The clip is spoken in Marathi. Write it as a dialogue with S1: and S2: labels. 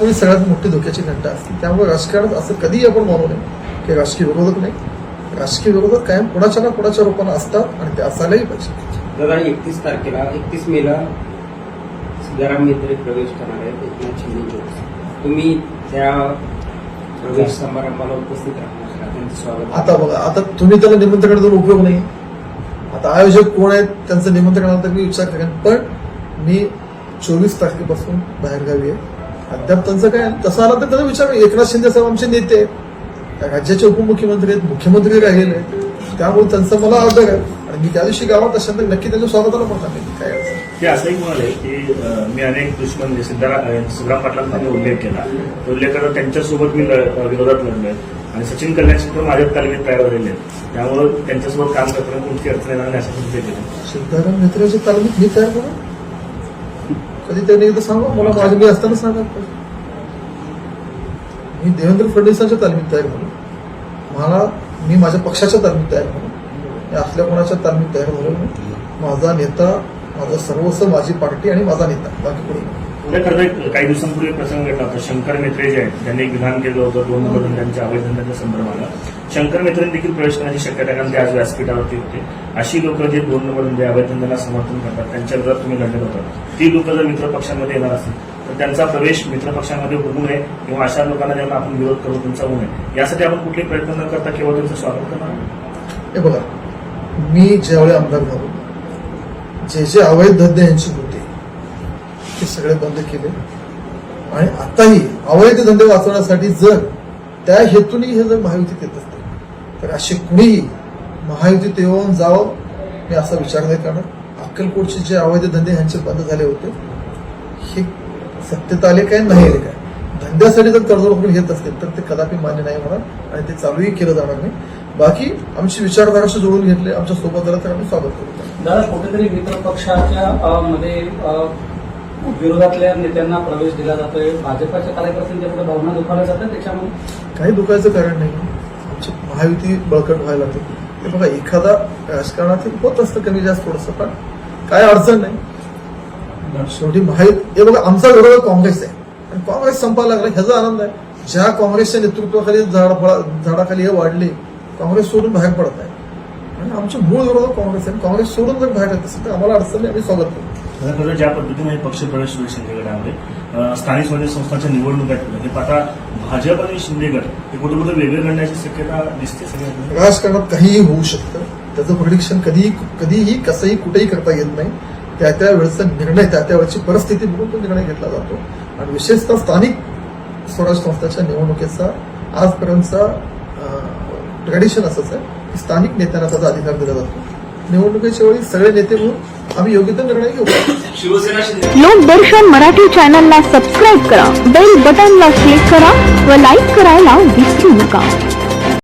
S1: ही सगळ्यात मोठी धोक्याची घंटा असते. त्यामुळे राजकारणात असं कधीही आपण म्हणू नये की राजकीय विरोधक नाही. राजकीय विरोधक कायम कोणाच्या ना कोणाच्या रूपानं असतात आणि ते असायलाही पाहिजे.
S2: दादा एकतीस तारखेला एकतीस मेला सिद्धाराम मित्र प्रवेश करणार आहेत एकनाथ शिंदे. तुम्ही त्या प्रवेश समारंभाला उपस्थित राहणार स्वागत.
S1: आता बघा आता तुम्ही त्याला निमंत्रण देऊन उपयोग नाही. आता आयोजक कोण आहेत त्यांचं निमंत्रण आलं तर मी विचार करेन. पण मी चोवीस तारखेपासून बाहेरगावी आहे. अद्याप त्यांचं काय तसं आलं तर त्यांना विचार. एकनाथ शिंदे साहेब आमचे नेते त्या राज्याचे उपमुख्यमंत्री आहेत मुख्यमंत्री राहिले आहेत. त्यामुळे त्यांचं मला आदर आहे. आणि मी त्या दिवशी गावात असेल तर नक्की त्यांच्या स्वागताला पण सांगेन काय.
S3: ते असंही म्हणाले की अं, मी अनेक दुश्मन सिद्धाराम सिद्धराम पाटलांचा मी उल्लेख केला. तो उल्लेख करता त्यांच्यासोबत मी ल- विरोधात लढलोय आणि सचिन कल्याण पण माझ्याच तालमीत तयार झालेले आहेत. त्यामुळे त्यांच्यासोबत काम करताना कोणती अडचण येणार नाही असं ते केलं
S1: सिद्धाराम मित्राच्या तालमीत मी तयार करू कधी त्यांनी एकदा सांगा मला माझं मी असताना सांगा. मी देवेंद्र फडणवीसांच्या तालमीत तयार झालो मला मी माझ्या पक्षाच्या तालमीत तयार झालो मी असल्या कोणाच्या तालमीत तयार झालो माझा नेता माझं सर्वस्व माझी पार्टी आणि माझा नेता बाकी कोणी
S3: काही दिवसांपूर्वी प्रसंग घडला होता. शंकर मेत्रे जे आहेत त्यांनी एक विधान केलं होतं दोन नंबर त्यांच्या अवैध धंद्याच्या संदर्भाला. शंकर मेत्रेंनी देखील प्रवेश करण्याची शक्यता आहे, कारण ते आज व्यासपीठावरती होते. अशी लोक जे दोन नंबर म्हणजे अवैध धंद्याला समर्थन करतात त्यांच्या विरोधात तुम्ही लढत होता ती लोक जर मित्र पक्षामध्ये येणार असेल तर त्यांचा प्रवेश मित्र पक्षामध्ये होऊ नये किंवा अशा लोकांना ज्यांना आपण विरोध करू त्यांचा होऊ नये. यासाठी आपण कुठले प्रयत्न न करता केवळ त्यांचं स्वागत करणार
S1: हे बघा मी ज्यावेळी आमदार झालो जे जे अवैध धंदे यांची होते ते सगळे बंद केले. आणि आताही अवैध धंदे वाचवण्यासाठी जर त्या हेतूने हे जर महायुतीत येत असते तर असे कुणीही महायुतीत येऊन जावं मी असा विचार नाही करणार. अक्कलकोटचे जे अवैध धंदे ह्यांचे बंद झाले होते हे सत्यता आले काय नाही आले काय? धंद्यासाठी जर कर्ज करून घेत असतील तर ते कदापि मान्य नाही होणार आणि ते चालूही केलं जाणार नाही. बाकी आमची विचारधाराशी जोडून घेतले. आमच्यासोबत आलं तर आम्ही स्वागत करू.
S4: दादा कुठेतरी मित्र पक्षाच्या मध्ये विरोधातल्या नेत्यांना प्रवेश दिला जातोय. भाजपाच्या कार्यकर्त्यांच्या पुढे भावना दुखावल्या जातात त्याच्यामुळे
S1: काही दुखायचं कारण नाही. आमची महायुती बळकट व्हायला लागते ते बघा एखादा राजकारणातील होत असतं कमी जास्त थोडंसं पण काय अडचण नाही. शेवटी महायुती हे बघा आमचा विरोध काँग्रेस आहे. आणि काँग्रेस संपायला लागला ह्याचा आनंद आहे. ज्या काँग्रेसच्या नेतृत्वाखाली झाड झाडाखाली हे वाढले काँग्रेस सोडून बाहेर पडत आहे. आणि आमचे मूळ विरोध काँग्रेस आहे. काँग्रेस सोडून जर बाहेर येत असेल तर आम्हाला अडचण आम्ही स्वागत करू
S3: ज्या पद्धतीने हे पक्ष प्रवेश सुरू आहे शिंदेगडामध्ये अं, स्थानिक स्वराज्य संस्थांच्या निवडणूक आहेत. हे पाहता भाजप आणि शिंदेगड हे कुठे कुठे वेगळे घडण्याची शक्यता दिसते सगळ्यांना?
S1: राजकारणात काहीही होऊ शकतं. त्याचं प्रिडिक्शन कधीही कधीही कसंही कुठेही करता येत नाही. त्या त्या वेळेचा निर्णय त्या त्या वेळची परिस्थिती बघून तो निर्णय घेतला जातो. आणि विशेषतः स्थानिक स्वराज्य संस्थाच्या निवडणुकीचा आजपर्यंतचा ट्रेडिशन असंच आहे की स्थानिक नेत्यांना त्याचा अधिकार दिला जातो. निवडणुकीच्या वेळी सगळे नेते म्हणून आम्ही योग्य तो निर्णय घेऊ.
S5: लोकदर्शन मराठी चॅनलला सबस्क्राईब करा. बेल बटनला क्लिक करा व लाईक करायला विसरू नका.